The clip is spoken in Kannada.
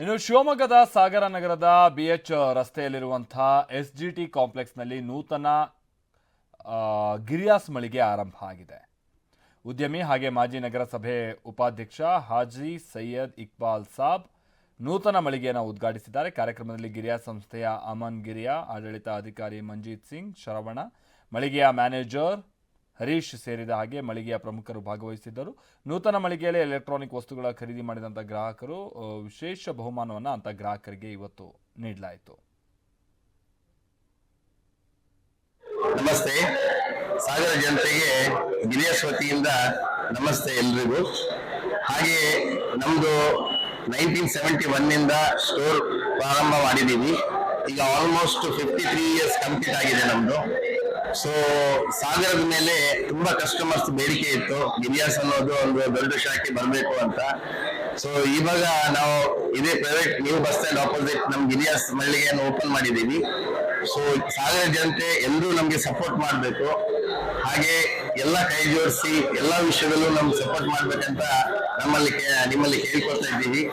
ಇನ್ನು ಶಿವಮೊಗ್ಗದ ಸಾಗರ ನಗರದ ಬಿ ಎಚ್ ರಸ್ತೆಯಲ್ಲಿರುವಂತಹ ಎಸ್ ಜಿ ಟಿ ಕಾಂಪ್ಲೆಕ್ಸ್ನಲ್ಲಿ ನೂತನ ಗಿರಿಯಾಸ್ ಮಳಿಗೆ ಆರಂಭ ಆಗಿದೆ. ಉದ್ಯಮಿ ಹಾಗೆ ಮಾಜಿ ನಗರಸಭೆ ಉಪಾಧ್ಯಕ್ಷ ಹಾಜಿ ಸೈಯದ್ ಇಕ್ಬಾಲ್ ಸಾಬ್ ನೂತನ ಮಳಿಗೆಯನ್ನು ಉದ್ಘಾಟಿಸಿದ್ದಾರೆ. ಕಾರ್ಯಕ್ರಮದಲ್ಲಿ ಗಿರಿಯಾಸ್ ಸಂಸ್ಥೆಯ ಅಮನ್ ಗಿರಿಯಾ ಆಡಳಿತ ಅಧಿಕಾರಿ ಮಂಜೀತ್ ಸಿಂಗ್, ಶರವಣ, ಮಳಿಗೆಯ ಮ್ಯಾನೇಜರ್ ಹರೀಶ್ ಸೇರಿದ ಹಾಗೆ ಮಳಿಗೆಯ ಪ್ರಮುಖರು ಭಾಗವಹಿಸಿದ್ದರು. ನೂತನ ಮಳಿಗೆಯಲ್ಲಿ ಎಲೆಕ್ಟ್ರಾನಿಕ್ ವಸ್ತುಗಳ ಖರೀದಿ ಮಾಡಿದಂಥ ಗ್ರಾಹಕರು ವಿಶೇಷ ಬಹುಮಾನವನ್ನು ಅಂತ ಗ್ರಾಹಕರಿಗೆ ಇವತ್ತು ನೀಡಲಾಯಿತು. ನಮಸ್ತೆ. ಸಾಗರ ಜನತೆಗೆ ಗಿರಿಯಸ್ ವತಿಯಿಂದ ನಮಸ್ತೆ ಎಲ್ರಿಗೂ. ಹಾಗೆ ನಮ್ದು ನೈನ್ಟೀನ್ ಸೆವೆಂಟಿ ಒನ್ನಿಂದ ಸ್ಟೋರ್ ಪ್ರಾರಂಭ ಮಾಡಿದ್ದೀವಿ. ಈಗ almost fifty three years complete ಆಗಿದೆ ನಮ್ದು. ಸೊ ಸಾಗರದ ಮೇಲೆ ತುಂಬಾ ಕಸ್ಟಮರ್ಸ್ ಬೇಡಿಕೆ ಇತ್ತು. ಗಿರಿಯಾಸ್ ಅನ್ನೋದು ಒಂದು ದೊಡ್ಡ ಶಾಖೆ ಬರಬೇಕು ಅಂತ. ಸೊ ಇವಾಗ ನಾವು ಇದೇ private new bus stand opposite ನಮ್ ಗಿರಿಯಾಸ್ ಮಳಿಗೆಯನ್ನು ಓಪನ್ ಮಾಡಿದ್ದೀವಿ. ಸೊ ಸಾಗರ ಜನತೆ ಎಲ್ಲರೂ ನಮ್ಗೆ ಸಪೋರ್ಟ್ ಮಾಡಬೇಕು. ಹಾಗೆ ಎಲ್ಲ ಕೈ ಜೋಡಿಸಿ ಎಲ್ಲ ವಿಷಯದಲ್ಲೂ ನಮ್ಗೆ ಸಪೋರ್ಟ್ ಮಾಡ್ಬೇಕಂತ ನಮ್ಮಲ್ಲಿ ನಿಮ್ಮಲ್ಲಿ ಕೇಳ್ಕೊತಾ ಇದ್ದೀವಿ.